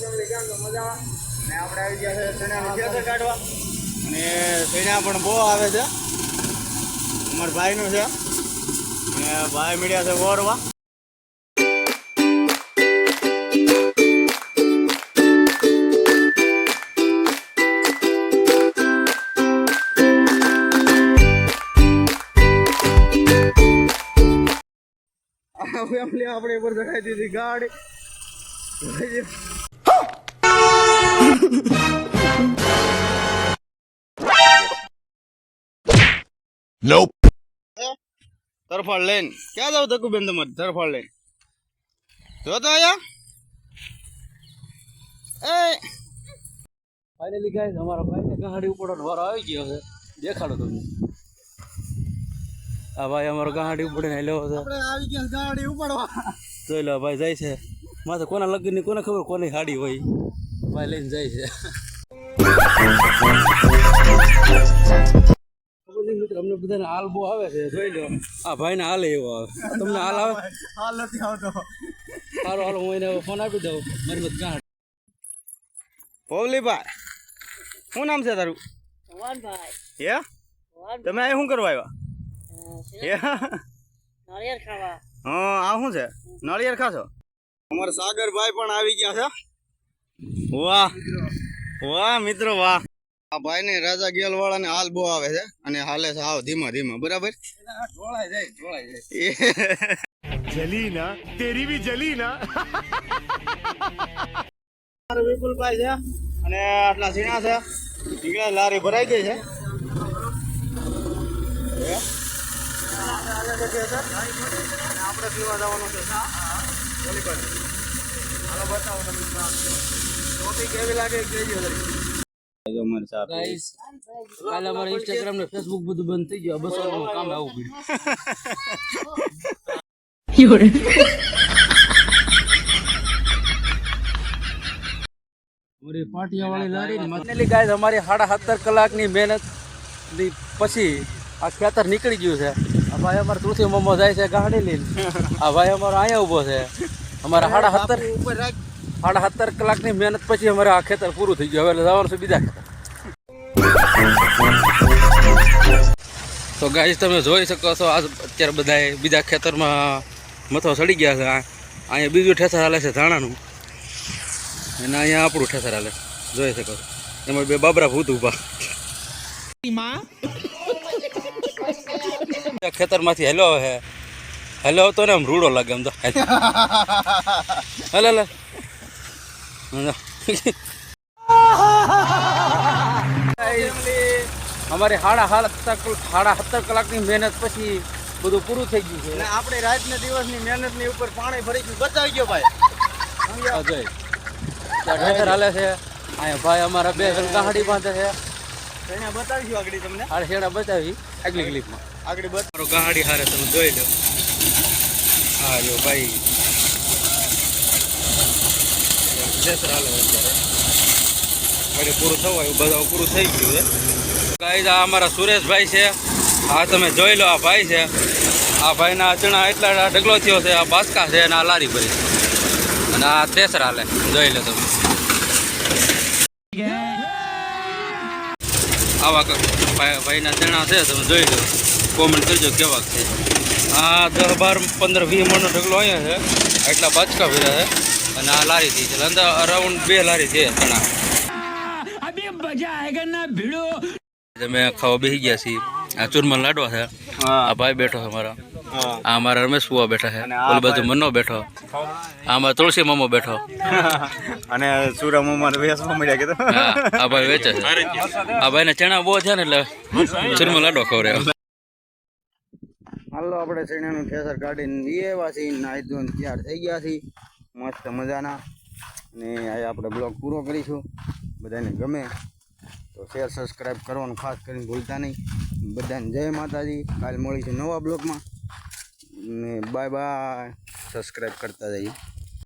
મજા અને આપણે આવી ગયા છે ચણાનું કાઢવા. અને ચણા પણ બહુ આવે છે. અમારા ભાઈનું છે. અને ભાઈ મીડિયા છે વોરવા આપણે ઉપર ચઢાઈ દીધી ગાડી. Nope. તરફાળ લઈને. ક્યાં જાવ તકુબેન તમારે? તરફાળ લઈને. જો તો અહીંયા એ. ફાઇનલી ગાઈસ અમારા ભાઈને ગાડી ઉપડવાનો વારો આવી ગયો છે. દેખાડો તમને. આ ભાઈ અમારો ગાડી ઉપડીને હેલો છે. આપણે આવી ગયા ગાડી ઉપાડવા. જોઈ લો ભાઈ જાય છે. માથે કોના લગ્નની કોને ખબર કોની ગાડી હોય. ભાઈ લઈને જાય છે. અમને બધાને હાલ બહુ આવે છે જોઈ લો. આ ભાઈને હાલ એવો આવે. તમને હાલ આવે? હાલ નથી આવતો. સારું હાલો હું એને ફોન આપી દઉં. મારી મત ગાંઠ. પૌલીભાઈ શું નામ છે તારું? હે? તમે અહીં શું કરવા આવ્યા? હે? નાળિયેર ખાવા. હા આ શું છે? નાળિયેર ખાશો? અમારા સાગરભાઈ પણ આવી ગયા છે. વાહ. વાહ મિત્રો વાહ. આ ભાઈ ને રાજા ગેલ વાળા ને હાલ બહુ આવે છે અને હાલે છે હાવ ધીમા ધીમા બરાબર? જલી ના તેરી બી જલી ના વિપુલભાઈ છે અને આટલા સીણા છે. નીકળે લારી ભરાઈ ગઈ છે. આપણે પીવા જવાનું છે. હાલો બતાવો તમે. કાલે અમારે ઇન્સ્ટાગ્રામ ને ફેસબુક બધું બંધ થઈ ગયું. બસો રૂપિયાનું કામ આવું પડ્યું. અમારી પાટિયા લારી ફાઇનલી ગાઈસ અમારી સાડા સત્તર કલાકની મહેનતની પછી આ ખેતર નીકળી ગયું છે. આ ભાઈ અમારે તુલસી મમ્મો જાય છે ગાડી લઈને. આ ભાઈ અમારો અહીંયા ઊભો છે. અમારા સાડા સત્તર ઉપર રાખ. સાડા સત્તર કલાકની મહેનત પછી અમારે આ ખેતર પૂરું થઈ ગયું. હવે જવાનું છે બીજા તો ગાય તમે જોઈ શકો છો, આજ અત્યારે બધાએ બીજા ખેતરમાં મથો સડી ગયા છે. અહીંયા બીજું ઠેસર હાલે છે ધાણાનું. અને અહીંયા આપણું ઠેસર હાલે જોઈ શકો છો. એમાં બે બાબરા ભૂત ઊભા. ખેતરમાંથી હેલો હે. હેલો તો ને આમ રૂડો લાગે એમ તો. હલે. અમારે સાડા સાડા સાડા સત્તર કલાકની મહેનત પછી બધું પૂરું થઈ ગયું છે. આપણે રાત ને દિવસની મહેનતની ઉપર પાણી ભરી ગયું. બચાવી ગયો ભાઈ. ઠેકર હાલે છે. અહીંયા ભાઈ અમારા બે જણ ગાડી બાંધે છે. એને બતાવીશું આગળ તમને? આ શેડા બતાવી? આગલી ક્લિપમાં. આગળ બતાવો ગાડી હારે તમે જોઈ લો. હા જો ભાઈ. ઠેકર હાલે અત્યારે. ગાડી પૂરું થવાયું બધા પૂરું થઈ ગયું છે. ગાઈ આ અમારા સુરેશભાઈ છે. આ તમે જોઈ લો, આ ભાઈ છે. આ ભાઈના ચણા એટલા ઢગલો થયો છે, આ બાસકા છે અને આ લારી ભરી અને આ થ્રેસર હાલે, જોઈ લો તમે. આવા ભાઈના ચણા છે, તમે જોઈ લો. કોમેન્ટ કરજો કેવા છે. આ દસ બાર, પંદર, વીસ મણનો ઢગલો અહીંયા છે. એટલા બાચકા ભર્યા છે. અને આ લારી થઈ છે અંદર અરાઉન્ડ બે લારી છે ચણા તમે ખાવા બેસી ગયા છીએ. આ ચૂરમા લાડવા છે. આ ભાઈ બેઠો છે મારા. આ અમારા રમેશ ફુવા બેઠા છે. ઓલી બાજુ મનો બેઠો. આ અમારા તુલસી મામો બેઠો. અને સુરા મામા વેચવા મળ્યા કીધું આ ભાઈ વેચે છે. આ ભાઈને ચણા બહુ છે ને એટલે ચૂરમા લાડવા ખવડે હાલો આપણે ચણાનું ઠેસર કાઢીને લઈ આવ્યા છીએ નાહી ધોઈને તૈયાર થઈ ગયા છીએ. મસ્ત મજાના. અને આજે આપણે બ્લોગ પૂરો કરીશું. બધાને ગમે તો શેર સબસ્ક્રાઈબ કરવાનું ખાસ કરીને ભૂલતા નહીં. બધાને જય માતાજી. કાલે મળીશું નવા બ્લોગમાં. ને બાય બાય સબસ્ક્રાઈબ કરતા જઈએ.